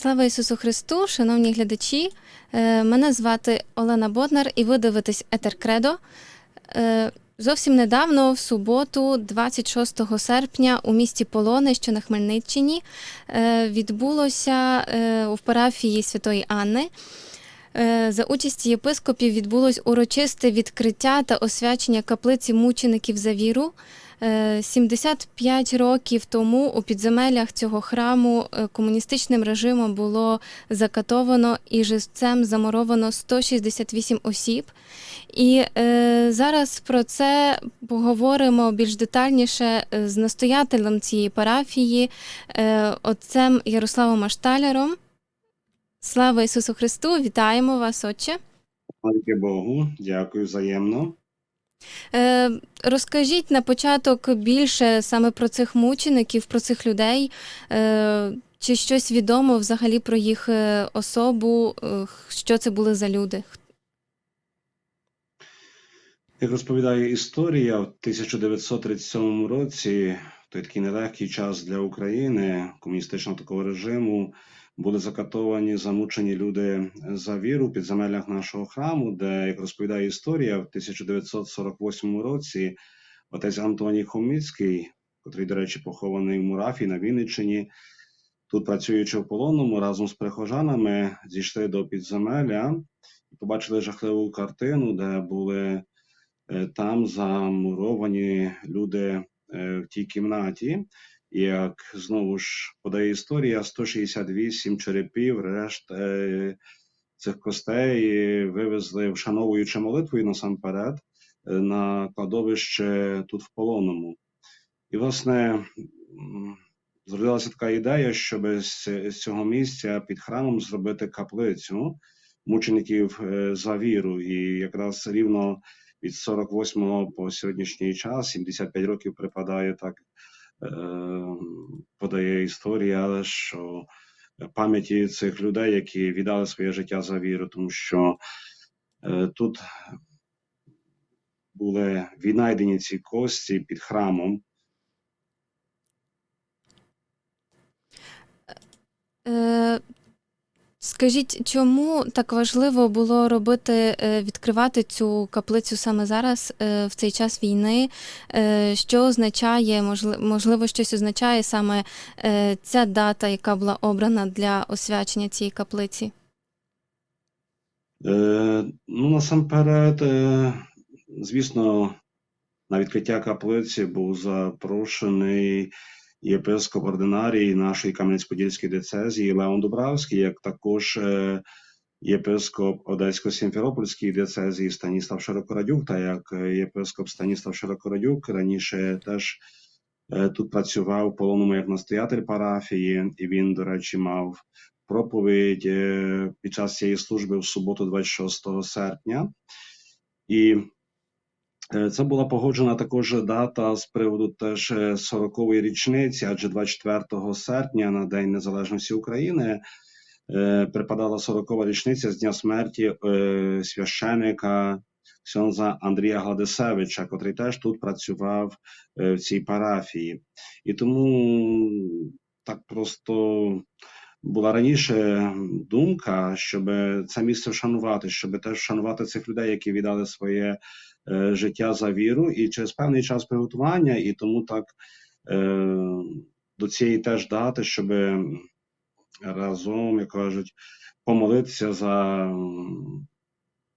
Слава Ісусу Христу, шановні глядачі. Е, Мене звати Олена Боднар, і ви дивитесь Етер Кредо. Е, Зовсім недавно, в суботу, 26 серпня, у місті Полони, що на Хмельниччині, е, відбулося в парафії Святої Анни. За участі єпископів відбулось урочисте відкриття та освячення каплиці мучеників за віру. Е, 75 років тому у підземеллях цього храму е, комуністичним режимом було закатовано і живцем замуровано 168 осіб. І е, зараз про це поговоримо більш детальніше е, з настоятелем цієї парафії, е, отцем Ярославом Ашталяром. Слава Ісусу Христу! Вітаємо вас, Отче! Дякую Богу, дякую взаємно. Е, розкажіть на початок більше саме про цих мучеників, про цих людей. Е, чи щось відомо взагалі про їх е, особу, е, що це були за люди? Як розповідає історія, в 1937 році, той такий нелегкий час для України, комуністичного такого режиму, були закатовані, замучені люди за віру в підземеллях нашого храму, де, як розповідає історія, в 1948 році отець Антоній Хоміцький, котрий, до речі, похований в Мурафі на Вінниччині, тут працюючи в полонному разом з прихожанами, зійшли до підземелля і побачили жахливу картину, де були е, там замуровані люди е, в тій кімнаті. Як знову ж подає історія, 168 черепів, решт е, цих костей вивезли, вшановуючи молитвою насамперед, е, на кладовище тут в полоному. І, власне, зродилася така ідея, щоб з, цього місця під храмом зробити каплицю мучеників е, за віру. І якраз рівно від 48 по сьогоднішній час, 75 років припадає так, е, подає історія, що пам'яті цих людей, які віддали своє життя за віру, тому що е, тут були віднайдені ці кості під храмом. Скажіть, чому так важливо було робити, е, відкривати цю каплицю саме зараз, е, в цей час війни? Е, що означає, можливо, щось означає саме ця дата, яка була обрана для освячення цієї каплиці? Ну, насамперед, звісно, на відкриття каплиці був запрошений єпископ ординарій нашої Кам'янець-Подільської децезії Леон Дубравський, як також е, єпископ Одесько-Сімферопольської децезії Станіслав Широкорадюк, та як е, єпископ Станіслав Широкорадюк раніше теж е, тут працював в полоному як настоятель парафії, і він, до речі, мав проповідь під час цієї служби в суботу, 26 серпня. І це була погоджена також дата з приводу теж е, 40-ї річниці, адже 24 серпня на День Незалежності України е, припадала 40-ва річниця з дня смерті е, священика Ксьонза Андрія Гладисевича, котрий теж тут працював е, в цій парафії. І тому так просто була раніше думка, щоб це місце вшанувати, щоб теж вшанувати цих людей, які віддали своє е, життя за віру, і через певний час приготування, і тому так е, до цієї теж дати, щоб разом, як кажуть, помолитися за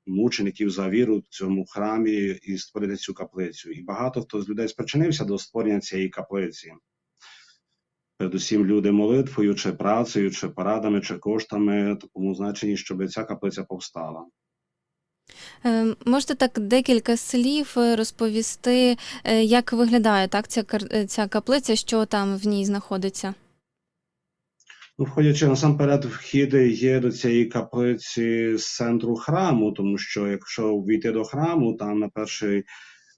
мучеників за віру в цьому храмі і створити цю каплицю. І багато хто з людей спричинився до створення цієї каплиці передусім люди молитвою, чи працею, чи порадами, чи коштами, такому значенні, щоб ця каплиця повстала. Е, Можете так декілька слів е, розповісти, е, як виглядає так ця, ця каплиця, що там в ній знаходиться? Ну, входячи насамперед, вхід є до цієї каплиці з центру храму, тому що якщо війти до храму, там на перший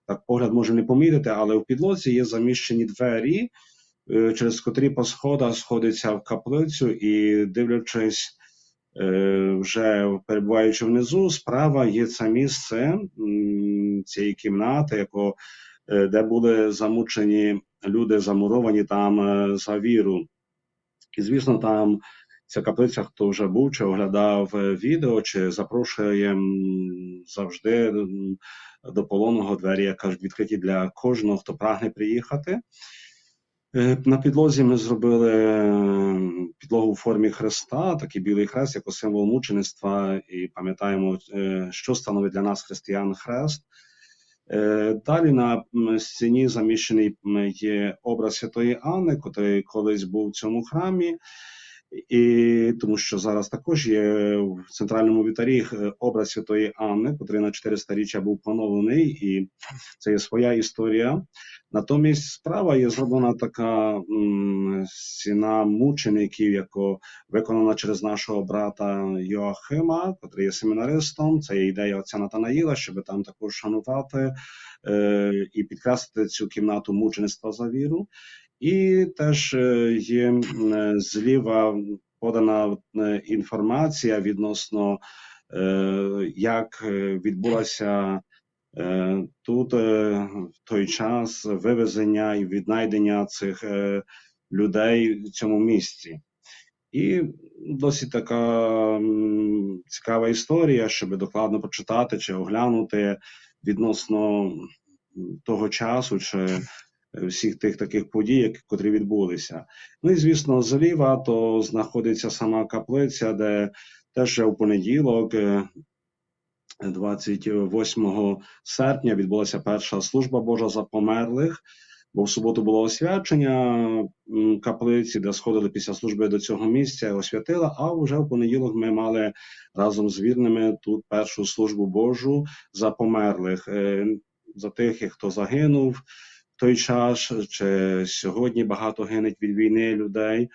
так погляд може не помітити, але в підлозі є заміщені двері, через котрі по сходах сходиться в каплицю, і дивлячись вже перебуваючи внизу, справа є це місце цієї кімнати, яко, е, де були замучені люди, замуровані там е, за віру. І, звісно, там ця каплиця, хто вже був чи оглядав е, відео, чи запрошує завжди до полонного двері, як кажуть, відкриті для кожного, хто прагне приїхати. Е, На підлозі ми зробили підлогу у формі хреста, такий білий хрест, як символ мучеництва, і пам'ятаємо, е, що становить для нас християн хрест. Е, Далі на стіні заміщений є образ Святої Анни, який колись був в цьому храмі. І тому що зараз також є в центральному вітарі е, образ Святої Анни, котрий на 400 річчя був поновлений, і це є своя історія. Натомість справа є зроблена така м, стіна мучеників, яка виконана через нашого брата Йоахима, котрий є семінаристом. Це є ідея отця Натанаїла, щоб там також шанувати е, і підкреслити цю кімнату мучеництва за віру. І теж е, є е, зліва подана е, інформація відносно як відбулася тут в той час вивезення і віднайдення цих людей в цьому місці. І досить така цікава історія, щоб докладно почитати чи оглянути відносно того часу, чи всіх тих таких подій, які- відбулися. Ну і звісно, зліва то знаходиться сама каплиця, де теж в понеділок, е, 28 серпня, відбулася перша служба Божа за померлих. Бо в суботу було освячення каплиці, де сходили після служби до цього місця, освятила. А вже в понеділок ми мали разом з вірними тут першу службу Божу за померлих, е, за тих, хто загинув той час, чи сьогодні багато гинуть від війни людей.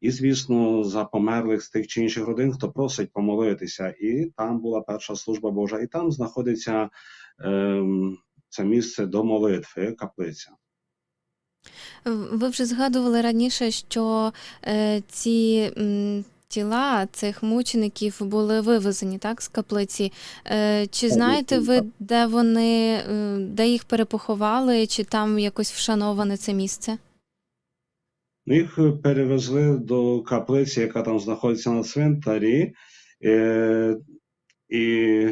І, звісно, за померлих з тих чи інших родин, хто просить помолитися. І там була перша служба Божа, і там знаходиться ем, це місце до молитви, каплиця. Ви вже згадували раніше, що е, ці м, тіла цих мучеників були вивезені так, з каплиці. Е, чи знаєте ви, де вони, е, де їх перепоховали, чи там якось вшановане це місце? Ну, Їх перевезли до каплиці, яка там знаходиться на цвинтарі. Е, і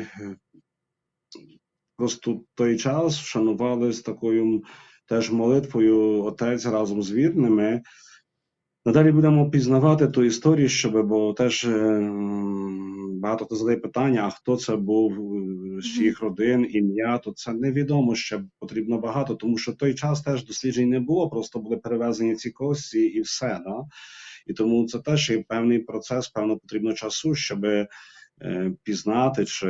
просто той час вшанували з такою теж молитвою отець разом з вірними. Надалі будемо пізнавати ту історію, щоб, бо теж е, багато хто задає питання, а хто це був е, з чиїх родин, ім'я, то це невідомо ще потрібно багато, тому що в той час теж досліджень не було, просто були перевезені ці кості і все. Да? І тому це теж є певний процес, певно, потрібно часу, щоб е, пізнати чи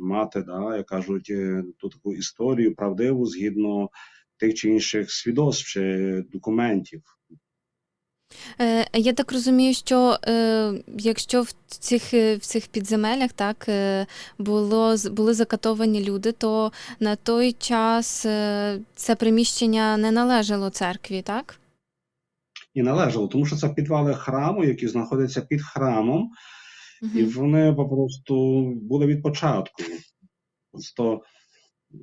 мати, да, як кажуть, ту таку історію правдиву згідно тих чи інших свідоцтв чи документів. Е, Я так розумію, що е, якщо в цих, е, в цих підземеллях так е, було, були закатовані люди, то на той час е, це приміщення не належало церкві, так? і належало, тому що це підвали храму, які знаходяться під храмом, і вони попросту були від початку. Просто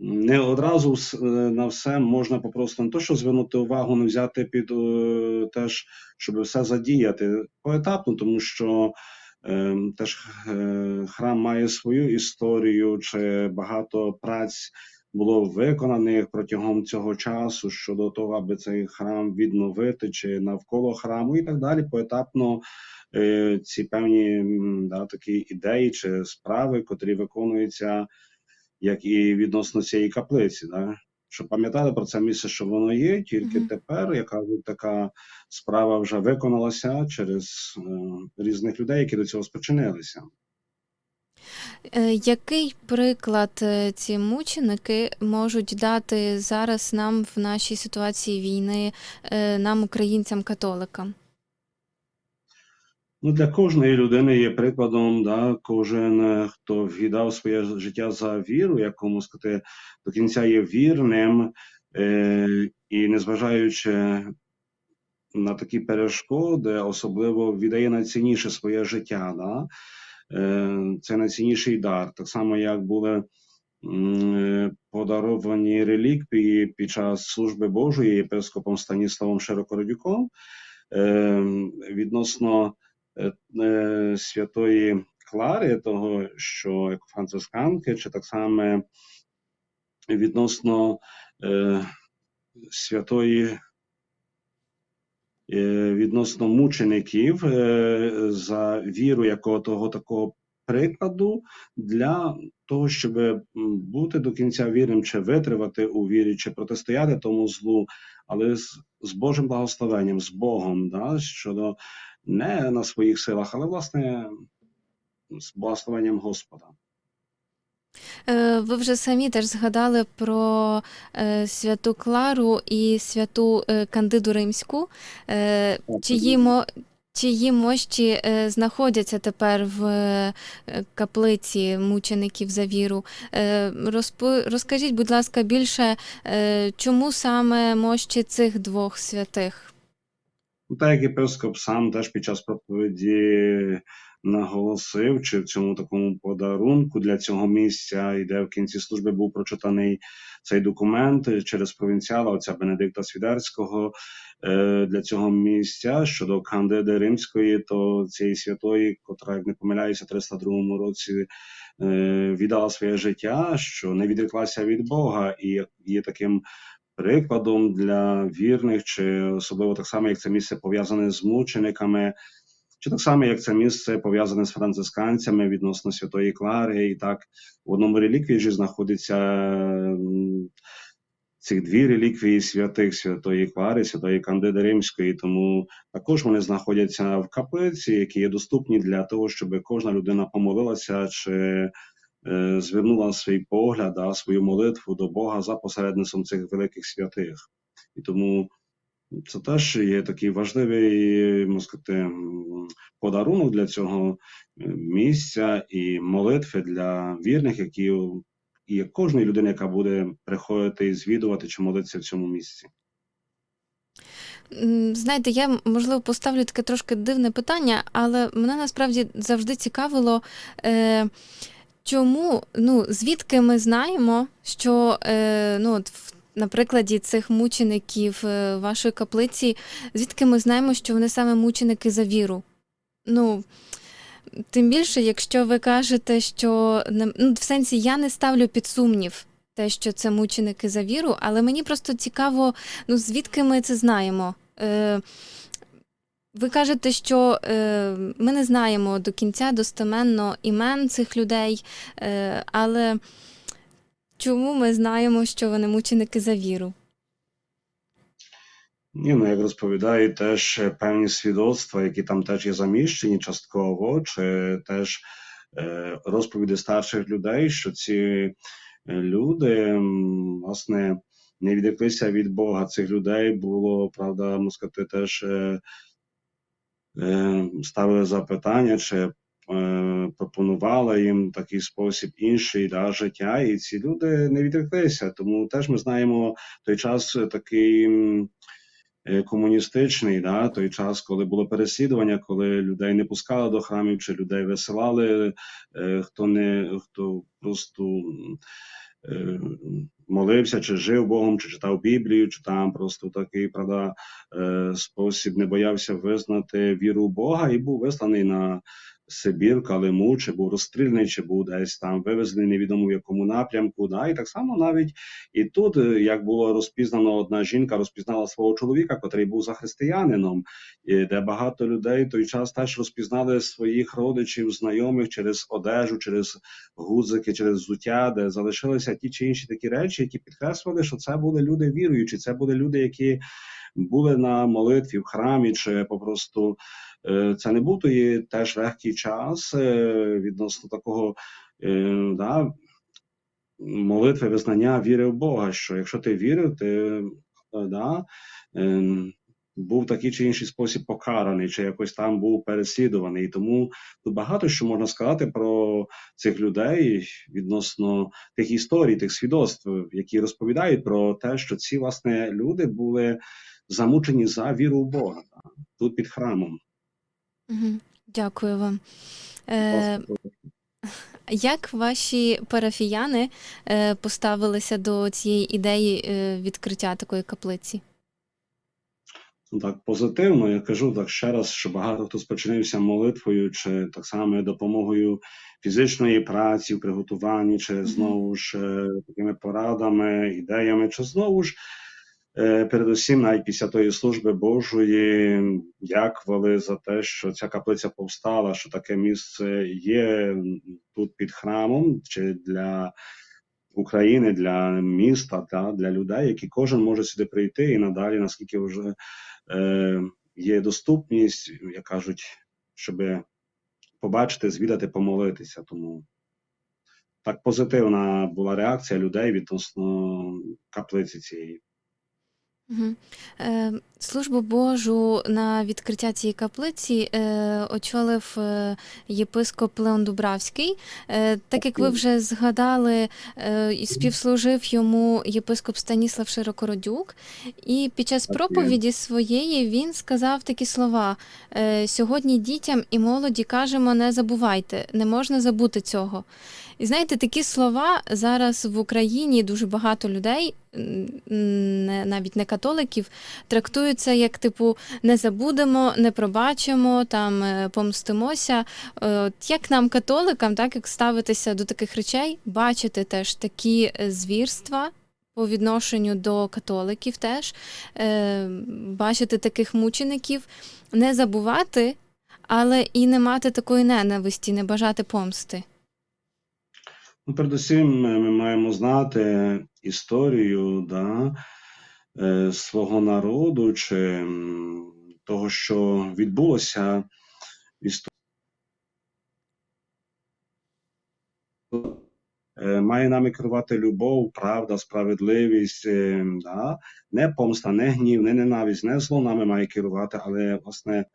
не одразу е, на все можна попросту не то, що звернути увагу, не взяти під е, теж, щоб все задіяти поетапно, тому що е, теж е, храм має свою історію, чи багато праць було виконаних протягом цього часу щодо того, аби цей храм відновити, чи навколо храму, і так далі. Поетапно ці певні да, такі ідеї чи справи, котрі виконуються, як і відносно цієї каплиці. Да? Щоб пам'ятали про це місце, що воно є, тільки Мгм. тепер, яка така справа вже виконалася через е, різних людей, які до цього спричинилися. Е, Який приклад е, ці мученики можуть дати зараз нам в нашій ситуації війни, е, нам, українцям-католикам? Ну, для кожної людини є прикладом, да, кожен, е, хто віддав своє життя за віру, як кому сказати, до кінця є вірним, е, і незважаючи на такі перешкоди, особливо віддає найцінніше своє життя. Да? Е, це найцінніший дар. Так само, як були е, подаровані реліквії під час служби Божої єпископом Станіславом Широкородюком, е, відносно святої Клари, того, що як францисканки, чи так само відносно е, святої е, відносно мучеників е, за віру якого того такого прикладу для того, щоб бути до кінця вірним, чи витривати у вірі, чи протистояти тому злу, але з, з Божим благословенням, з Богом, да, щодо не на своїх силах, але власне з благословенням Господа. Е, Ви вже самі теж згадали про е, святу Клару і святу е, Кандиду Римську. Чиї, мо, чиї мощі знаходяться тепер в каплиці мучеників за віру? Розкажіть, будь ласка, більше, чому саме мощі цих двох святих? Ну, Так як єпископ сам теж під час проповіді наголосив, чи в цьому такому подарунку для цього місця, і де в кінці служби був прочитаний цей документ через провінціала отця Бенедикта Свідерського е, для цього місця щодо Кандиди Римської, то цієї святої, котра, як не помиляюся, в 302 році е, віддала своє життя, що не відреклася від Бога, і є таким прикладом для вірних, чи особливо так само, як це місце пов'язане з мучениками, чи так само, як це місце пов'язане з францисканцями відносно Святої Клари, і так в одному реліквії знаходиться м, цих дві реліквії святих Святої Клари, Святої Кандиди Римської, тому також вони знаходяться в каплиці, які є доступні для того, щоб кожна людина помолилася чи звернула свій погляд, да, свою молитву до Бога за посередництвом цих великих святих. І тому це теж є такий важливий сказати, подарунок для цього е, місця і молитви для вірних, які і кожної людини, яка буде приходити і звідувати чи молитися в цьому місці. Знаєте, я можливо поставлю таке трошки дивне питання, але мене насправді завжди цікавило, е, чому, ну, звідки ми знаємо, що е, ну, от в, на прикладі цих мучеників е, вашої каплиці, звідки ми знаємо, що вони саме мученики за віру? Ну, тим більше, якщо ви кажете, що ну, в сенсі я не ставлю під сумнів те, що це мученики за віру, але мені просто цікаво, ну звідки ми це знаємо? Е, ви кажете, що е, ми не знаємо до кінця достеменно імен цих людей, е, але чому ми знаємо, що вони мученики за віру? Ні, ну як розповідають теж певні свідоцтва, які там теж є заміщені частково, чи теж е, розповіді старших людей, що ці е, люди, власне, не відреклися від Бога. Цих людей було, правда, можна сказати, теж е, ставили запитання, чи е, пропонували їм такий спосіб інший да, життя, і ці люди не відреклися. Тому теж ми знаємо той час е, такий. е, комуністичний, да, той час, коли було переслідування, коли людей не пускали до храмів, чи людей висилали, е, хто не хто просто е, молився, чи жив Богом, чи читав Біблію, чи там просто такий правда, е, спосіб не боявся визнати віру Бога і був висланий на Сибір, Калиму, чи був розстріляний, чи був десь там вивезений невідомо в якому напрямку. Да, і так само навіть і тут, е, як було розпізнано, одна жінка розпізнала свого чоловіка, котрий був за християнином, і де багато людей той час теж розпізнали своїх родичів, знайомих через одежу, через гудзики, через взуття, де залишилися ті чи інші такі речі, які підкреслювали, що це були люди віруючі, це були люди, які були на молитві в храмі, чи попросту це не був той теж легкий час е, відносно такого. е, Да, молитви, визнання віри в Бога, що якщо ти вірив, ти е, да, був такий чи інший спосіб покараний, чи якось там був переслідуваний. І тому тут багато що можна сказати про цих людей відносно тих історій, тих свідоцтв, які розповідають про те, що ці власне люди були замучені за віру в Бога да, тут під храмом. Угу. Дякую вам. Е, як ваші парафіяни е, поставилися до цієї ідеї е, відкриття такої каплиці? Ну, Так, позитивно, я кажу так ще раз, що багато хто спочинився молитвою, чи так само допомогою фізичної праці, в приготуванні, чи знову ж е, такими порадами, ідеями, чи знову ж передусім, навіть після тої служби Божої, дякували за те, що ця каплиця повстала, що таке місце є тут під храмом, чи для України, для міста, та для людей, які кожен може сюди прийти і надалі, наскільки вже е, є доступність, як кажуть, щоб побачити, звідати, помолитися. Тому так позитивна була реакція людей відносно каплиці цієї. Мгм. Е, Службу Божу на відкриття цієї каплиці е, очолив е, єпископ Леон Дубравський. Е, так як ви вже згадали, е, співслужив йому єпископ Станіслав Широкородюк, і під час проповіді своєї він сказав такі слова: е, сьогодні дітям і молоді кажемо, не забувайте, не можна забути цього. І знаєте, такі слова зараз в Україні дуже багато людей, навіть не католиків, трактуються як типу не забудемо, не пробачимо, там е, помстимося. Е, От як нам, католикам, так як ставитися до таких речей, бачити теж такі е, звірства. По відношенню до католиків теж е, бачити таких мучеників, не забувати, але і не мати такої ненависті, не бажати помсти. Ну, передусім, ми ми маємо знати історію да, е, свого народу чи того, що відбулося. Е, Має нами керувати любов, правда, справедливість, е, да? не помста, не гнів, не ненависть, не зло нами має керувати, але власне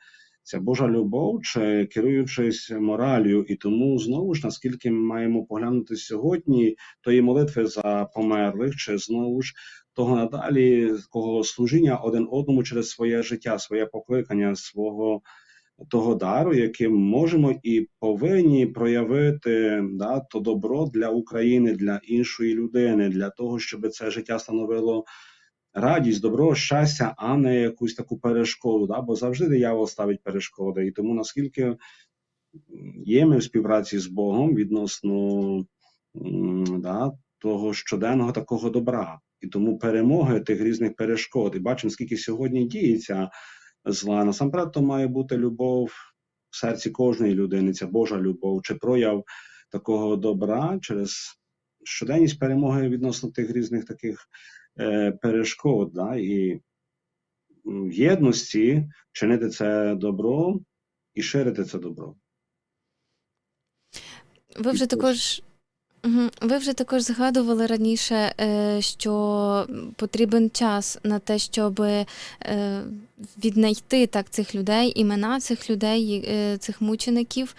ця Божа любов, чи керуючись моралью, і тому знову ж наскільки ми маємо поглянути сьогодні тої молитви за померлих, чи знову ж того надалі кого служіння один одному через своє життя, своє покликання, свого того дару, яким можемо і повинні проявити да, то добро для України, для іншої людини, для того, щоб це життя становило радість, добро, щастя, а не якусь таку перешкоду. Да? Бо завжди диявол ставить перешкоди. І тому наскільки є ми в співпраці з Богом відносно да, того щоденного такого добра. І тому перемоги тих різних перешкод. І бачимо, скільки сьогодні діється зла. Насамперед, то має бути любов в серці кожної людини, ця Божа любов, чи прояв такого добра через щоденність перемоги відносно тих різних таких перешкод. Да? І в єдності чинити це добро і ширити це добро. Ви вже також. Ви вже також згадували раніше, е, що потрібен час на те, щоб е, віднайти так цих людей, імена цих людей, е, цих мучеників.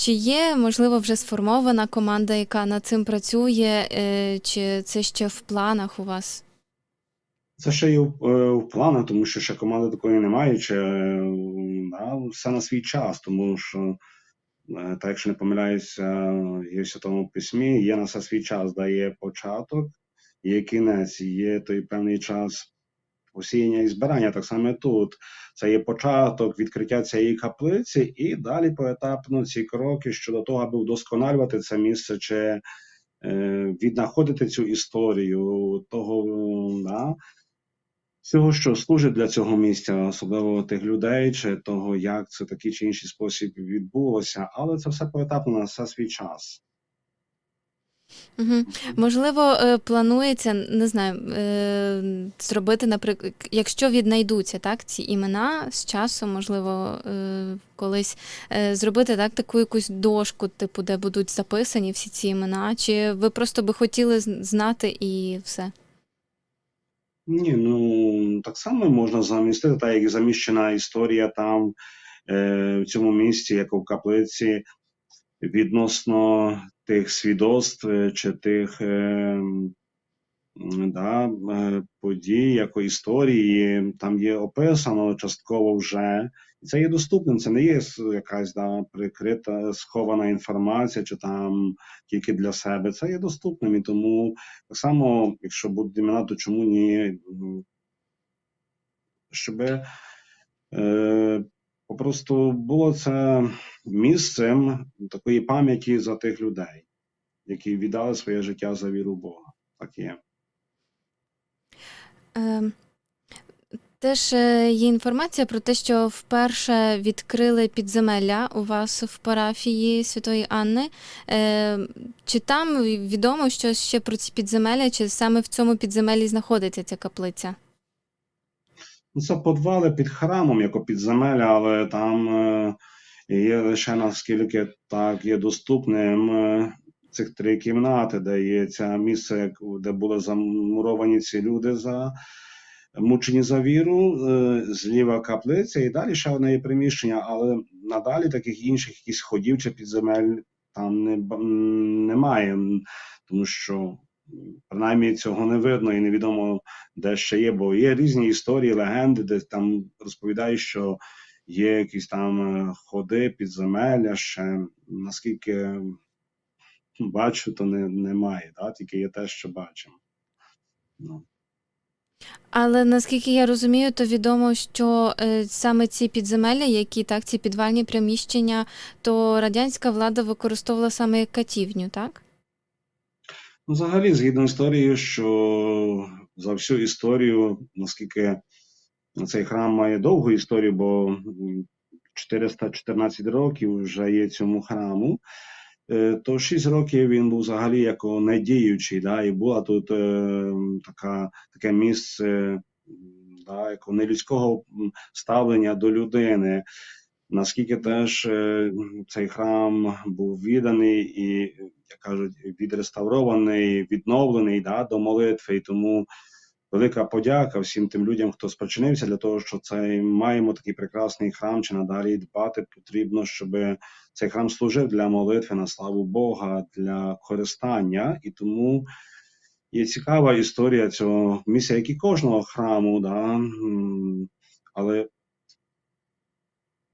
Чи є, можливо, вже сформована команда, яка над цим працює, е, чи це ще в планах у вас? Це ще й в, е, планах, тому що ще команди такої немає, чи да, все на свій час, тому що, е, так якщо не помиляюся, є в Святому Письмі, є на все свій час, да, є початок, є кінець, є той певний час посіяння і збирання. Так само тут. Це є початок відкриття цієї каплиці, і далі поетапно ці кроки щодо того, аби вдосконалювати це місце, чи е, віднаходити цю історію, того, да, всього, що служить для цього місця, особливо тих людей, чи того, як це такий чи інший спосіб відбулося, але це все поетапно на все свій час. Угу. Можливо, е, планується, не знаю, е, зробити, наприклад, якщо віднайдуться так, ці імена з часом, можливо, е, колись зробити так, таку якусь дошку, типу, де будуть записані всі ці імена, чи ви просто би хотіли знати і все? Ні, ну так само можна замістити, так як заміщена історія там в цьому місці, як у каплиці, відносно тих свідоцтв е, чи тих е, да, е, подій, як історії, там є описано частково вже. Це є доступним, це не є якась да, прикрита, схована інформація, чи там тільки для себе. Це є доступним. І тому так само, якщо будуть імена, то чому ні? Щоб е, попросту було це місцем такої пам'яті за тих людей, які віддали своє життя за віру Бога. Так є. Е, Теж е, є інформація про те, що вперше відкрили підземелля у вас в парафії Святої Анни. Е, Чи там відомо щось ще про ці підземелля, чи саме в цьому підземеллі знаходиться ця каплиця? Ну, Це подвали під храмом, як підземелля, але там е, є лише наскільки так є доступним е, цих три кімнати, де є це місце, де були замуровані ці люди за мучені за віру, е, зліва каплиця, і далі ще одне є приміщення, але надалі таких інших якісь ходів чи підземель там не, немає, тому що принаймні цього не видно і невідомо де ще є, бо є різні історії, легенди, де там розповідають, що є якісь там е, ходи, підземелля, ще наскільки бачу, то не, немає, да? тільки є те, що бачимо. Ну. Але наскільки я розумію, то відомо, що е, саме ці підземелля, які так, ці підвальні приміщення, то радянська влада використовувала саме як катівню, так? Ну, Взагалі, згідно історії, що за всю історію, наскільки цей храм має довгу історію, бо 414 років вже є цьому храму, е, то 6 років він був взагалі як недіючий, да, і була тут е, така, таке місце да, як нелюдського ставлення до людини. Наскільки теж е, цей храм був відданий і, як кажуть, відреставрований, відновлений да, до молитви, і тому велика подяка всім тим людям, хто спричинився для того, що цей маємо такий прекрасний храм, чи надалі дбати потрібно, щоб цей храм служив для молитви на славу Бога, для користання, і тому є цікава історія цього місця, як і кожного храму, да, але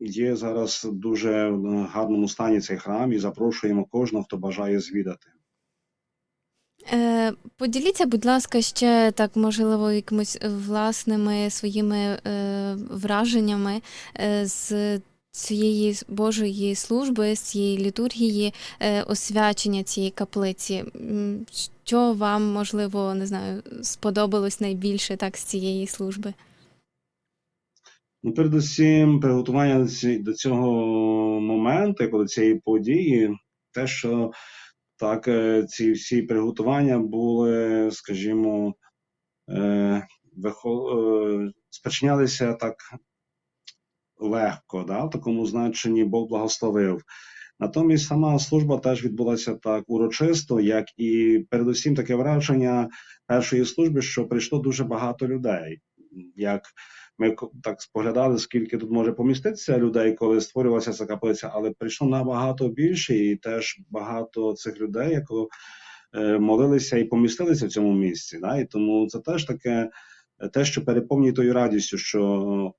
Є зараз в дуже е, гарному стані цей храм і запрошуємо кожного, хто бажає звідати. Е, поділіться, будь ласка, ще так, можливо, якимось власними своїми е, враженнями е, з цієї Божої служби, з цієї літургії, е, освячення цієї каплиці. Що вам, можливо, не знаю, сподобалось найбільше так з цієї служби? Ну, передусім, приготування до цього моменту, коли цієї події, те, що так, е, ці всі приготування були, скажімо, е, е, спричинялися так легко, да, в такому значенні Бог благословив. Натомість сама служба теж відбулася так урочисто, як і передусім таке враження першої служби, що прийшло дуже багато людей. Як ми так споглядали, скільки тут може поміститися людей, коли створювалася ця каплиця, але прийшло набагато більше, і теж багато цих людей, які е, молилися і помістилися в цьому місці. Да? І тому це теж таке е, те, що переповнює тою радістю, що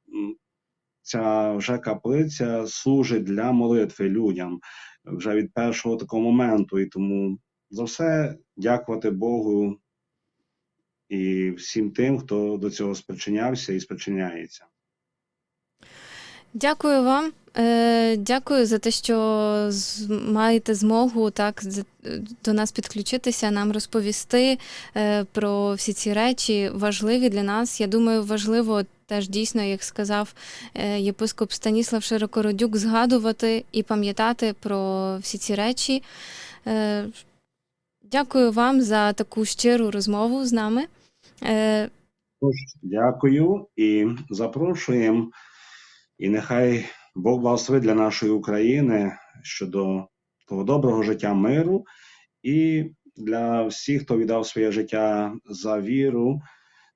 ця вже каплиця служить для молитви людям вже від першого такого моменту. І тому за все дякувати Богу і всім тим, хто до цього спричинявся і спричиняється. Дякую вам. Е, Дякую за те, що маєте змогу так до нас підключитися, нам розповісти е, про всі ці речі важливі для нас. Я думаю, важливо теж дійсно, як сказав е, єпископ Станіслав Широкородюк, згадувати і пам'ятати про всі ці речі. Дякую вам за таку щиру розмову з нами. Е, дякую і запрошуємо. І нехай Бог благословить для нашої України щодо того доброго життя миру і для всіх, хто віддав своє життя за віру,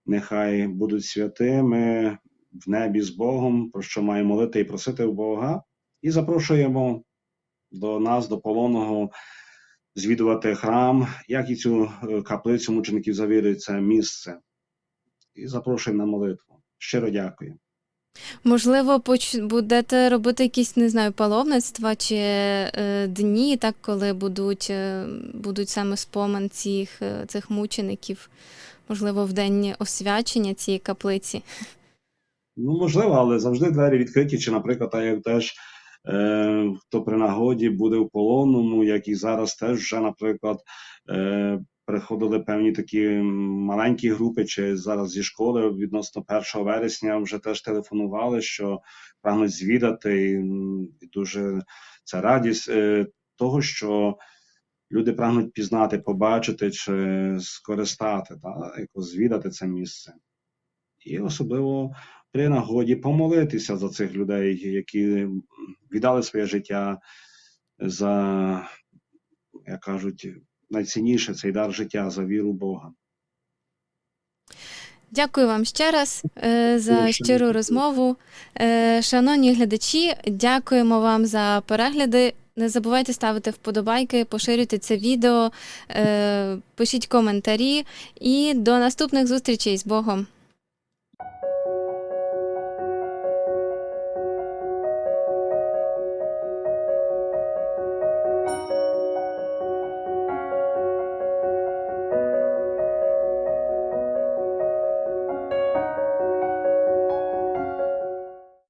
нехай будуть святими в небі з Богом, про що маємо молити і просити в Бога. І запрошуємо до нас, до полонного, звідувати храм, як і цю е, каплицю мучеників за віри, це місце. І запрошуємо на молитву. Щиро дякую. Можливо, будете робити якісь, не знаю, паломництва чи е, дні, так, коли будуть, е, будуть саме спомин цих, цих мучеників, можливо, в день освячення цієї каплиці. Ну, можливо, але завжди двері відкриті, чи, наприклад, як теж хто при нагоді буде в полонному, як і зараз теж вже, наприклад, е, приходили певні такі маленькі групи, чи зараз зі школи відносно 1 вересня вже теж телефонували, що прагнуть звідати, і, дуже це радість е, того, що люди прагнуть пізнати, побачити чи скористати, та, якось звідати це місце. І особливо при нагоді помолитися за цих людей, які віддали своє життя за, як кажуть, найцінніше цей дар життя за віру Бога. Дякую вам ще раз е, за щиру розмову. Е, Шановні глядачі, дякуємо вам за перегляди. Не забувайте ставити вподобайки, поширюйте це відео, е, пишіть коментарі і до наступних зустрічей з Богом.